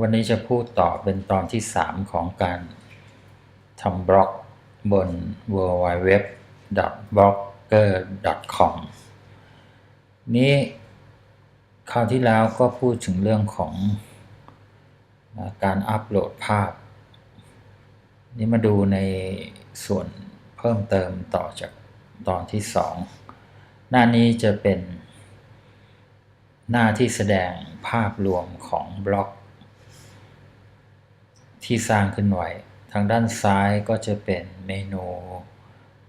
วันนี้จะพูดต่อเป็นตอนที่ 3 ของการทำบล็อกบน w w w b l o g g e r c o m นี้คราวที่แล้วก็พูดถึงเรื่องของการอัปโหลดภาพ นี่มาดูในส่วนเพิ่มเติมต่อจากตอนที่ 2 หน้านี้จะเป็นหน้าที่แสดงภาพรวมของบล็อก ที่สร้างขึ้นไว้ ทางด้านซ้ายก็จะเป็นเมนู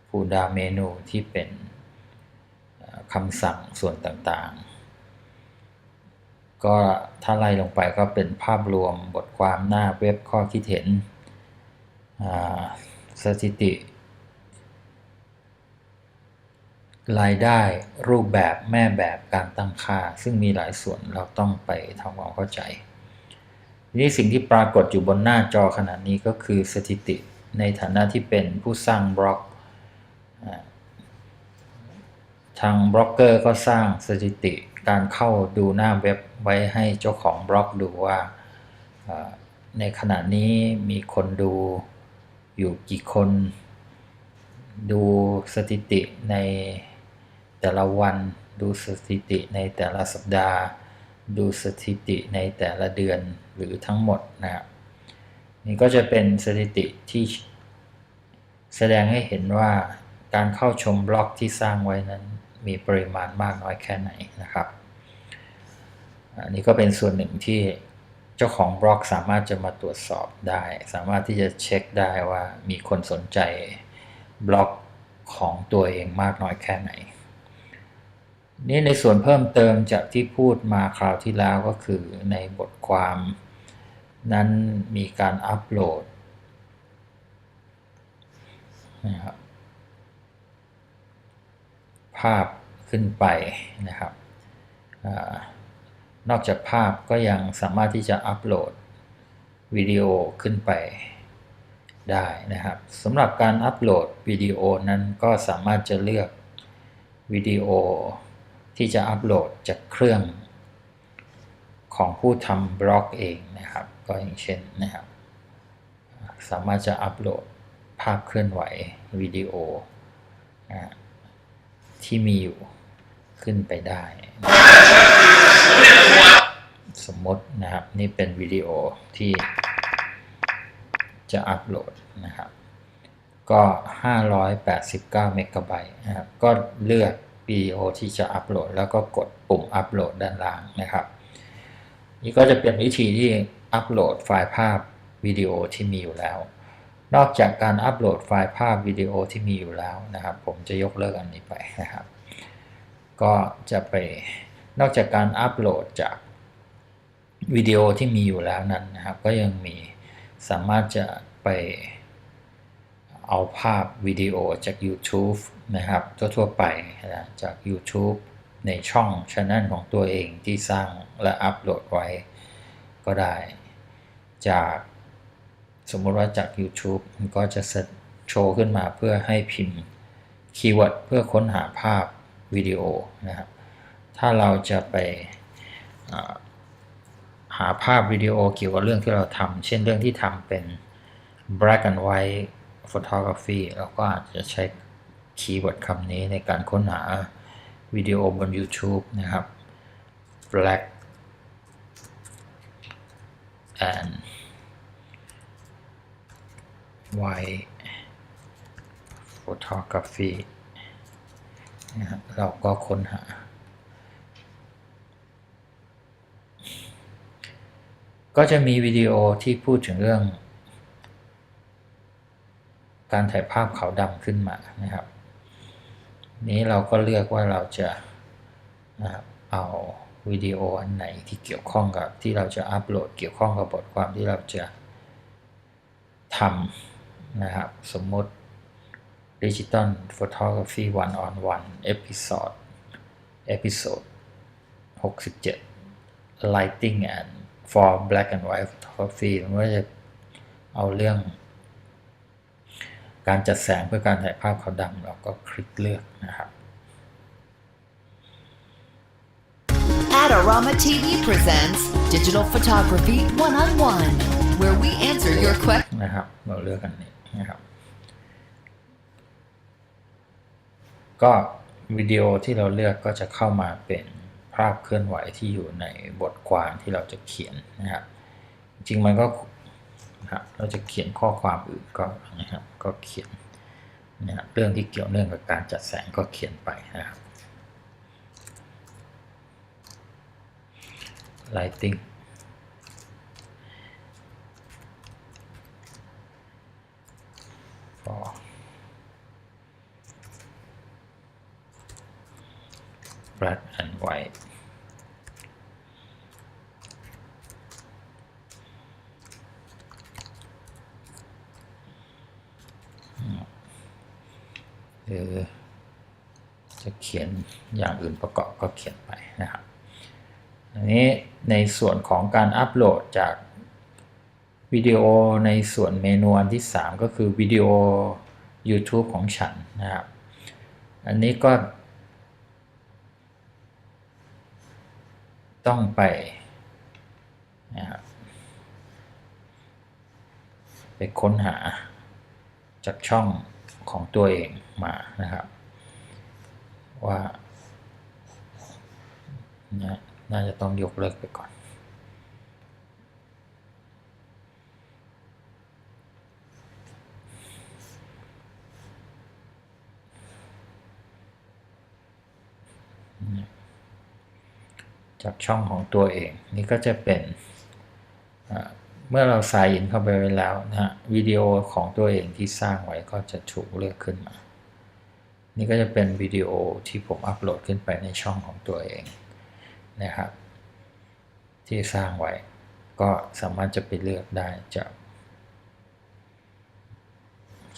ฟูดาเมนูที่เป็นคำสั่งส่วนต่างๆ ก็ถ้าไล่ลงไปก็เป็นภาพรวมบทความหน้าเว็บข้อคิดเห็นสถิติ รายได้รูปแบบแม่แบบการตั้งค่า ซึ่งมีหลายส่วนเราต้องไปทำความเข้าใจ นี้สิ่งที่ปรากฏอยู่บนหน้าจอขณะนี้ก็คือสถิติในฐานะที่เป็นผู้สร้างบล็อก ทางบล็อกเกอร์ก็สร้างสถิติการเข้าดูหน้าเว็บไว้ให้เจ้าของบล็อกดูว่า ในขณะนี้มีคนดูอยู่กี่คน ดูสถิติในแต่ละวัน ดูสถิติในแต่ละสัปดาห์ ดูสถิติในแต่ละเดือนหรือทั้งหมดนะครับนี่ก็จะเป็นสถิติที่แสดงให้เห็นว่าการเข้าชมบล็อกที่สร้างไว้นั้นมีปริมาณมากน้อยแค่ไหนนะครับ อันนี้ก็เป็นส่วนหนึ่งที่เจ้าของบล็อกสามารถจะมาตรวจสอบได้ สามารถที่จะเช็คได้ว่ามีคนสนใจบล็อกของตัวเองมากน้อยแค่ไหน นี่ในส่วนเพิ่มเติมจากที่พูดมาคราวที่แล้วก็คือในบทความนั้นมีการอัปโหลดนะครับภาพขึ้นไปนะครับอนอกจากภาพก็ยังสามารถที่จะอัปโหลดวิดีโอขึ้นไปได้นะครับสำหรับการอัปโหลดวิดีโอนั้นก็สามารถจะเลือกวิดีโอ ที่จะอัปโหลดจากเครื่องของผู้ทำบล็อกเองนะครับ ก็อย่างเช่นนะครับ สามารถจะอัปโหลดภาพเคลื่อนไหววิดีโอนะที่มีอยู่ขึ้นไปได้ สมมตินะครับนี่เป็นวิดีโอที่จะอัปโหลดนะครับ ก็ 589 เมกะไบต์นะครับ ก็เลือก วิดีโอที่จะอัปโหลด แล้วก็กดปุ่มอัปโหลดด้านล่างนะครับ นี่ก็จะเป็นวิธีที่อัปโหลดไฟล์ภาพวิดีโอที่มีอยู่แล้ว นอกจากการอัปโหลดไฟล์ภาพวิดีโอที่มีอยู่แล้วนะครับ ผมจะยกเลิกอันนี้ไปนะครับ ก็จะไปนอกจากการอัปโหลดจากวิดีโอที่มีอยู่แล้วนั้นนะครับ ก็ยังมีสามารถจะไป เอาภาพวิดีโอจาก YouTube นะครับทั่วๆไปนะจาก YouTube ในช่องช anel ของตัวเองที่สร้างและอัปโหลดไว้ก็ได้ จากสมมติว่าจาก YouTube มันก็จะโชว์ขึ้นมาเพื่อให้พิมพ์คีย์เวิร์ดเพื่อค้นหาภาพวิดีโอนะครับ ถ้าเราจะไปหาภาพวิดีโอเกี่ยวกับเรื่องที่เราทำเช่นเรื่องที่ทำเป็น black and white photography เราก็อาจจะใช้คีย์เวิร์ดคำนี้ในการค้นหาวิดีโอบน YouTube นะครับ black and white photography นะครับเราก็ค้นหา ก็จะมีวิดีโอที่พูดถึงเรื่อง การถ่ายภาพขาวดำขึ้นมานะครับ นี้เราก็เลือกว่าเราจะนะครับเอาวิดีโออันไหนที่เกี่ยวข้องกับที่เราจะอัปโหลดเกี่ยวข้องกับบทความที่เราจะทำนะครับ สมมติ Digital Photography One on One Episode Episode 67 Lighting and for Black and White Photography มันก็จะเอาเรื่อง การจัดแสงเพื่อการถ่ายภาพขาวดำเราก็คลิกเลือกนะครับ Add Adorama TV presents Digital Photography One on One, where we answer your questions. นะครับเราเลือกอันนี้นะครับ ก็วิดีโอที่เราเลือกก็จะเข้ามาเป็นภาพเคลื่อนไหวที่อยู่ในบทความที่เราจะเขียนนะครับ จริงๆมันก็ นะครับเราจะเขียนข้อความอื่นก็นะครับก็เขียนนะครับเรื่องที่เกี่ยวเนื่องกับการจัดแสงก็เขียนไปนะครับ lighting ก็ black and white ือจะเขียนอย่างอื่นประกอบก็เขียนไปนะครับอันนี้ในส่วนของการอัปโหลดจากวิดีโอในส่วนเมนูอันที่ 3 ก็คือวิดีโอ YouTube ของฉันนะครับ อันนี้ก็ ต้องไปนะครับไปค้นหาจากช่อง ของตัวเองมานะครับ ว่าน,น่าจะต้องยกเลิกไปก่อน จากช่องของตัวเอง นี่ก็จะเป็น เมื่อเราใส่อินเข้าไปไว้แล้วนะฮะวิดีโอของตัวเองที่สร้างไว้ก็จะถูกเลือกขึ้นมา นี่ก็จะเป็นวิดีโอที่ผมอัปโหลดขึ้นไปในช่องของตัวเองนะครับ ที่สร้างไว้ก็สามารถจะไปเลือกได้จาก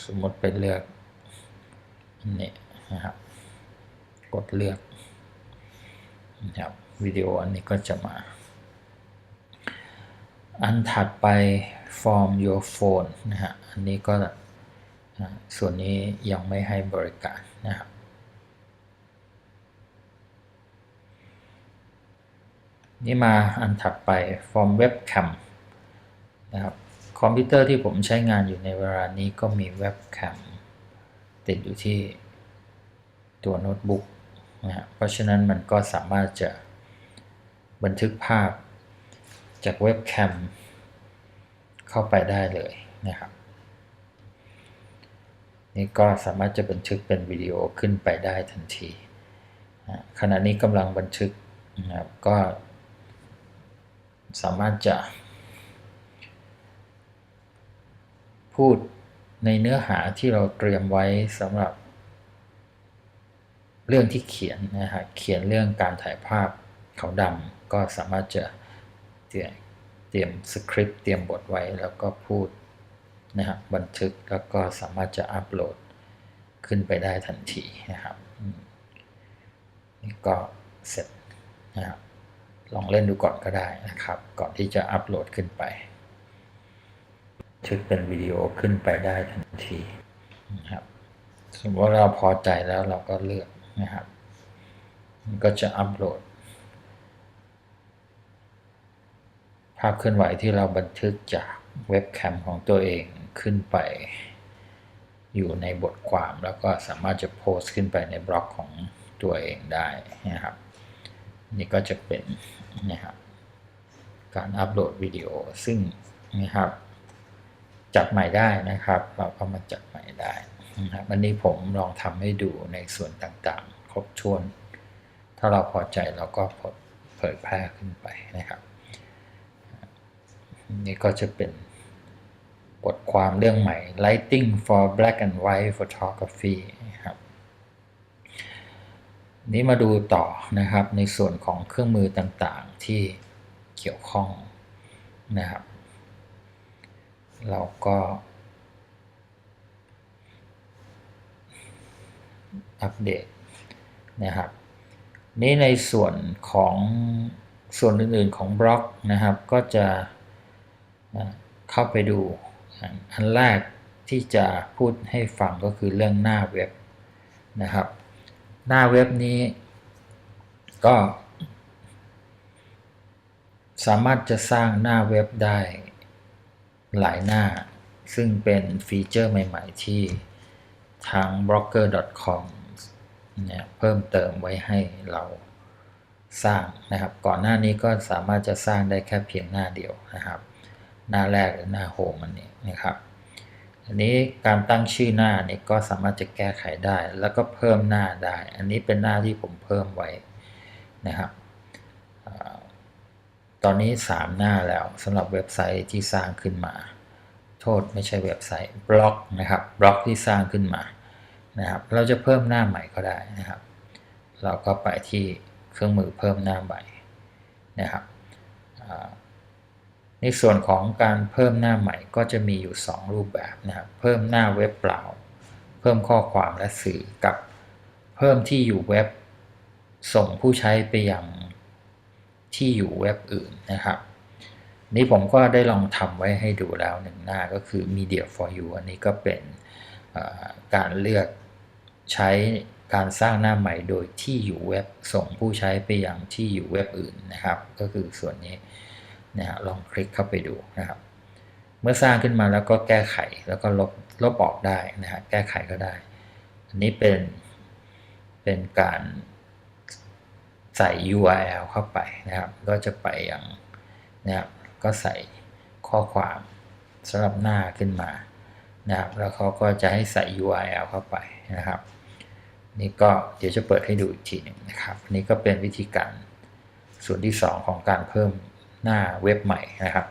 สมมติไปเลือกนนี้นะครับ กดเลือกนะครับวิดีโออันนี้ก็จะมา อันถัดไป form your phone นะฮะ อันนี้ก็ส่วนนี้ยังไม่ให้บริการนะครับนี่มาอันถัดไป form webcam นะครับคอมพิวเตอร์ที่ผมใช้งานอยู่ในเวลานี้ก็มี webcam ติดอยู่ที่ตัวโน้ตบุ๊กนะฮะเพราะฉะนั้นมันก็สามารถจะบันทึกภาพ จากเว็บแคมเข้าไปได้เลยนะครับ นี่ก็สามารถจะบันทึกเป็นวิดีโอขึ้นไปได้ทันทีขณะนี้กำลังบันทึกนะครับก็สามารถจะ พูดในเนื้อหาที่เราเตรียมไว้สำหรับ เรื่องที่เขียนนะฮะเขียนเรื่องการถ่ายภาพขาวดำก็สามารถจะ รียมเตรียมสคริปต์เตรียมบทไว้แล้วก็พูดนะฮะบันทึกแล้วก็สามารถจะอัปโหลดขึ้นไปได้ทันทีนะครับนี่ก็เสร็จนะครับลองเล่นดูก่อนก็ได้นะครับ ก่อนที่จะอัปโหลดขึ้นไปบันทึกเป็นวิดีโอขึ้นไปได้ทันทีนะครับสมมติว่าเราพอใจแล้วเราก็เลือกนะครับ มันก็จะอัปโหลดาพเคลื่อนไหวที่เราบันทึกจากเว็บแคมของตัวเองขึ้นไป อยู่ในบทความแล้วก็สามารถจะโพสต์ขึ้นไปในบล็อกของตัวเองได้นะครับ นี่ก็จะเป็นนะครับการอัปโหลดวิดีโอซึ่งนะครับ จัดใหม่ได้นะครับ เราก็มาจัดใหม่ได้นะครับอันนี้ผมลองทำให้ดูในส่วนต่างๆ ครบถ้วน ถ้าเราพอใจเราก็เผยแพร่ขึ้นไปนะครับ นี่ก็จะเป็นบทความเรื่องใหม่ Lighting for Black and White Photography นะครับนี้มาดูต่อนะครับในส่วนของเครื่องมือต่างๆที่เกี่ยวข้องนะครับ เราก็อัปเดตนะครับ นี่ในส่วนของส่วนอื่นๆของบล็อกนะครับก็จะ เข้าไปดู อันแรกที่จะพูดให้ฟังก็คือเรื่องหน้าเว็บนะครับ หน้าเว็บนี้ก็ สามารถจะสร้างหน้าเว็บได้หลายหน้า ซึ่งเป็นฟีเจอร์ใหม่ ๆ ที่ทาง blogger.com เนี่ยเพิ่มเติมไว้ให้เราสร้างนะครับ ก่อนหน้านี้ก็สามารถจะสร้างได้แค่เพียงหน้าเดียวนะครับ หน้าแรกหรือหน้าโฮมอันนี้นะครับอันนี้การตั้งชื่อหน้านี่ก็สามารถจะแก้ไขได้ แล้วก็เพิ่มหน้าได้ อันนี้เป็นหน้าที่ผมเพิ่มไว้นะครับตอนนี้ 3 หน้าแล้วสำหรับเว็บไซต์ที่สร้างขึ้นมา โทษไม่ใช่เว็บไซต์บล็อกนะครับบล็อกที่สร้างขึ้นมานะครับเราจะเพิ่มหน้าใหม่ก็ได้นะครับ เราก็ไปที่เครื่องมือเพิ่มหน้าใหม่นะครับ ในส่วนของการเพิ่มหน้าใหม่ก็จะมีอยู่ 2 รูปแบบนะครับ เพิ่มหน้าเว็บเปล่า เพิ่มข้อความและสื่อกับ เพิ่มที่อยู่เว็บ ส่งผู้ใช้ไปยังที่อยู่เว็บอื่นนะครับ นี่ผมก็ได้ลองทำไว้ให้ดูแล้วหนึ่งหน้าก็คือ Media for You อันนี้ก็เป็นการเลือกใช้การสร้างหน้าใหม่โดยที่อยู่เว็บ ส่งผู้ใช้ไปยังที่อยู่เว็บอื่นนะครับ ก็คือส่วนนี้ นะฮะลองคลิกเข้าไปดูนะครับ เมื่อสร้างขึ้นมาแล้วก็แก้ไขแล้วก็ลบลบออกได้นะฮะแก้ไขก็ได้ อันนี้เป็นเป็นการใส่ URL เข้าไปนะครับ ก็จะไปอยังนะครับก็ใส่ข้อความสำหรับหน้าขึ้นมานะครับแล้วเขาก็จะให้ใส่ URL เข้าไปนะครับ นี่ก็เดี๋ยวจะเปิดให้ดูอีกทีหนึ่งนะครับนนี้ก็เป็นวิธีการส่วนที่ 2 ของการเพิ่ม หน้าเว็บใหม่นะครับ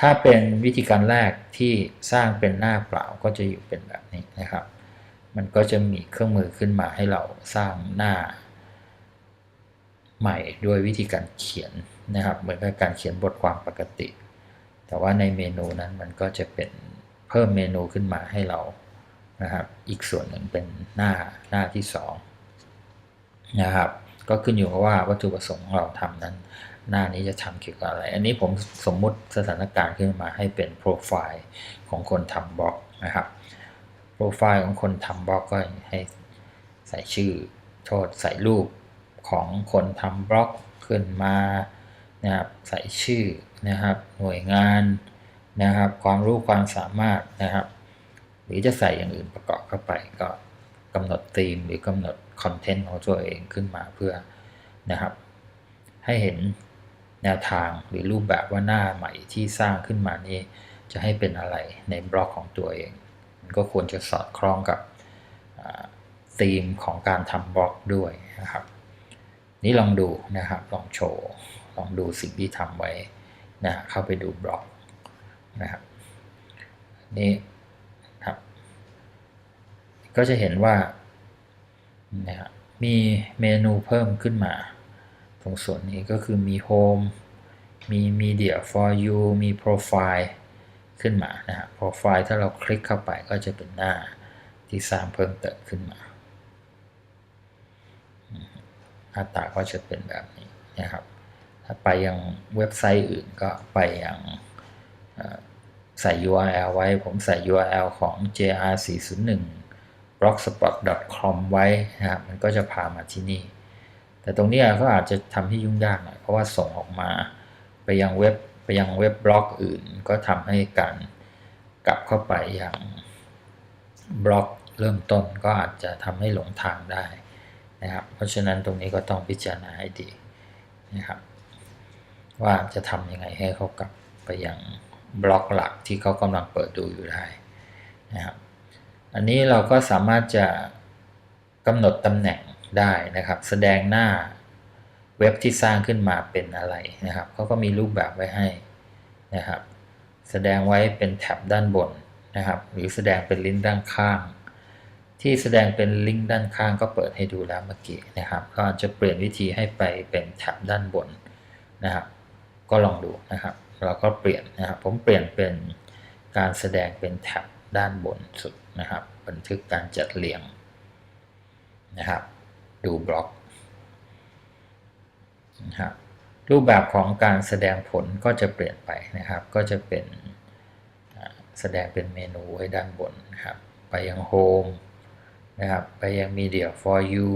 ถ้าเป็นวิธีการแรกที่สร้างเป็นหน้าเปล่าก็จะอยู่เป็นแบบนี้นะครับ มันก็จะมีเครื่องมือขึ้นมาให้เราสร้างหน้า ใหม่ด้วยวิธีการเขียนนะครับ เหมือนกับการเขียนบทความปกติ แต่ว่าในเมนูนั้นมันก็จะเป็นเพิ่มเมนูขึ้นมาให้เรานะครับ อีกส่วนหนึ่งเป็นหน้าหน้าที่2นะครับ ก็ขึ้นอยู่กับว่าวัตถุประสงค์ของเราทำนั้น หน้านี้จะทำเกี่ยวกับอะไร อันนี้ผมสมมุติสถานการณ์ขึ้นมาให้เป็นโปรไฟล์ของคนทำบล็อกนะครับ โปรไฟล์ของคนทำบล็อกก็ให้ใส่ชื่อโทษใส่รูปของคนทำบล็อกขึ้นมานะครับใส่ชื่อนะครับ หน่วยงานนะครับ ความรู้ความสามารถนะครับ หรือจะใส่อย่างอื่นประกอบเข้าไปก็กำหนดธีมหรือกำหนดคอนเทนต์ของตัวเองขึ้นมาเพื่อนะครับ ให้เห็น แนวทางหรือรูปแบบว่าหน้าใหม่ที่สร้างขึ้นมานี้ จะให้เป็นอะไรในบล็อกของตัวเอง มันก็ควรจะสอดคล้องกับธีมของการทำบล็อกด้วยนะครับ นี่ลองดูนะครับ ลองโชว์ ลองดูสิ่งที่ทำไว้นะเข้าไปดูบล็อกนะครับนี่ครับ ก็จะเห็นว่านะมีเมนูเพิ่มขึ้นมา ตรงส่วนนี้ก็คือมี Home มี Media for You มี Profile ขึ้นมานะฮะ Profile ถ้าเราคลิกเข้าไปก็จะเป็นหน้าที่สร้างเพิ่มเติมขึ้นมา หน้าตาก็จะเป็นแบบนี้นะครับ ถ้าไปยังเว็บไซต์อื่นก็ไปยังใส่ URL ไว้ ผมใส่ URL ของ jr401 blogspot.com ไว้นะครับ มันก็จะพามาที่นี่ แต่ตรงนี้ก็อาจจะทำให้ยุ่งยากหน่อยเพราะว่าส่งออกมาไปยังเว็บไปยังเว็บบล็อกอื่น ก็ทำให้การกลับเข้าไปอยังบล็อกเริ่มต้นก็อาจจะทำให้หลงทางได้นะครับ เพราะฉะนั้นตรงนี้ก็ต้องพิจารณาให้ดีนะครับว่าจะทำยังไงให้เขากลับไปยังบล็อกหลักที่เขากำลังเปิดดูอยู่ได้นะครับ อันนี้เราก็สามารถจะกำหนดตำแหน่ง ได้นะครับ แสดงหน้าเว็บที่สร้างขึ้นมาเป็นอะไรนะครับเขาก็มีรูปแบบไว้ให้นะครับ แสดงไว้เป็นแท็บด้านบนนะครับ หรือแสดงเป็นลิงก์ด้านข้าง ที่แสดงเป็นลิงก์ด้านข้างก็เปิดให้ดูแล้วเมื่อกี้นะครับ ก็อาจจะเปลี่ยนวิธีให้ไปเป็นแท็บด้านบนนะครับ ก็ลองดูนะครับ เราก็เปลี่ยนนะครับ ผมเปลี่ยนเป็นการแสดงเป็นแท็บด้านบนสุดนะครับ บันทึกการจัดเรียงนะครับ ดูบล็อกนะครับรูปแบบของการแสดงผลก็จะเปลี่ยนไปนะครับ ก็จะเป็นแสดงเป็นเมนูไว้ด้านบนนะครับ ไปยังโฮมนะครับ ไปยังมีเดีย for you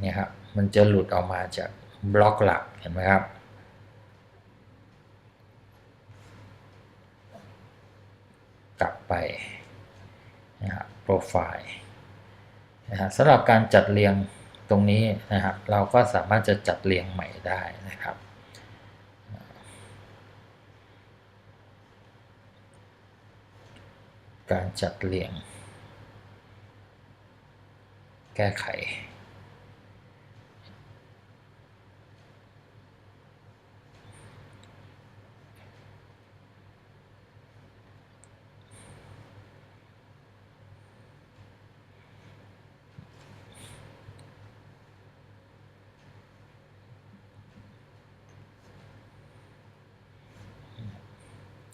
เนี่ยครับ มันจะหลุดออกมาจากบล็อกหลักเห็นไหมครับ กลับไปนะครับโปรไฟล์ นะฮะสำหรับการจัดเรียงตรงนี้นะครับเราก็สามารถจะจัดเรียงใหม่ได้นะครับ การจัดเรียง แก้ไข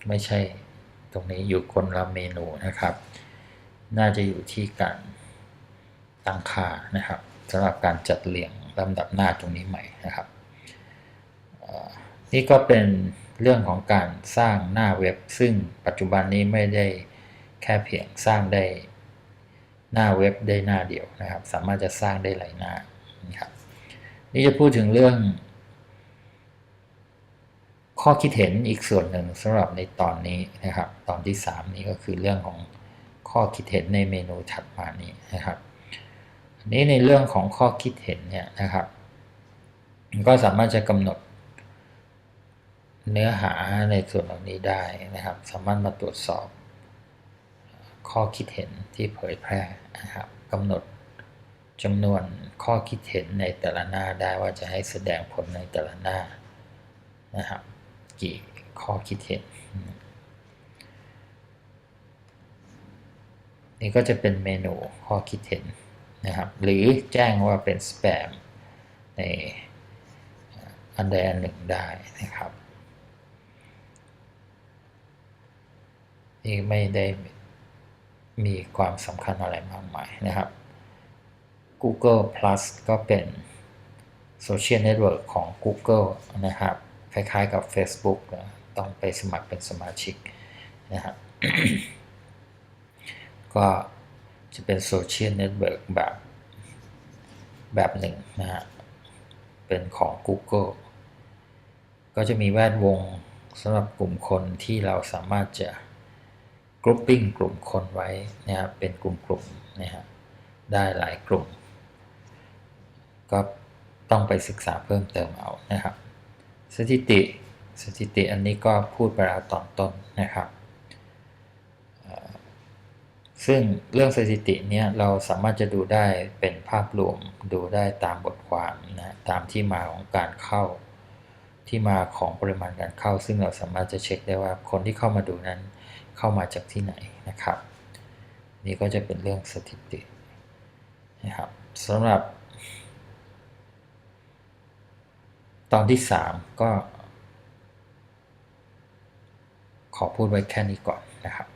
ไม่ใช่ตรงนี้อยู่คนละเมนูนะครับ น่าจะอยู่ที่การตั้งค่านะครับสำหรับการจัดเรียงลำดับหน้าตรงนี้ใหม่นะครับ นี่ก็เป็นเรื่องของการสร้างหน้าเว็บ ซึ่งปัจจุบันนี้ไม่ได้แค่เพียงสร้างได้หน้าเว็บได้หน้าเดียวนะครับ สามารถจะสร้างได้หลายหน้านะครับนี่จะพูดถึงเรื่อง ข้อคิดเห็นอีกส่วนหนึ่งสำหรับในตอนนี้นะครับ ตอนที่ 3 นี้ก็คือเรื่องของข้อคิดเห็นในเมนูถัดมานี้นะครับอันนี้ในเรื่องของข้อคิดเห็นเนี่ยนะครับก็สามารถจะกำหนดเนื้อหาในส่วนเหล่านี้ได้นะครับ สามารถมาตรวจสอบข้อคิดเห็นที่เผยแพร่นะครับกำหนดจำนวนข้อคิดเห็นในแต่ละหน้าได้ว่าจะให้แสดงผลในแต่ละหน้านะครับ กี่ข้อคิดเห็น นี่ก็จะเป็นเมนูข้อคิดเห็นนะครับ หรือแจ้งว่าเป็นสแปมในอันใดอันหนึ่งได้นะครับนี่ไม่ได้มีความสำคัญอะไรมากมายนะครับ Google Plus ก็เป็นโซเชียลเน็ตเวิร์กของ Google นะครับ คล้ายๆกับ Facebook นะต้องไปสมัครเป็นสมาชิกนะครับก็จะเป็นโซเชียลเน็ตเวิร์กแบบแบบหนึ่งนะฮะเป็นของ Google ก็จะมีแวดวงสำหรับกลุ่มคนที่เราสามารถจะกรุ๊ปปิ้งกลุ่มคนไว้นะครับเป็นกลุ่มๆนะฮะได้หลายกลุ่ม ก็ต้องไปศึกษาเพิ่มเติมเอานะครับ สถิติสถิติอันนี้ก็พูดไปแล้วตอนต้นนะครับ ซึ่งเรื่องสถิติเนี้ยเราสามารถจะดูได้เป็นภาพรวมดูได้ตามบทความนะตามที่มาของการเข้า ที่มาของปริมาณการเข้า ซึ่งเราสามารถจะเช็คได้ว่าคนที่เข้ามาดูนั้นเข้ามาจากที่ไหนนะครับ นี่ก็จะเป็นเรื่องสถิตินะครับสำหรับ ตอนที่สามก็ ขอพูดไว้แค่นี้ก่อนนะครับ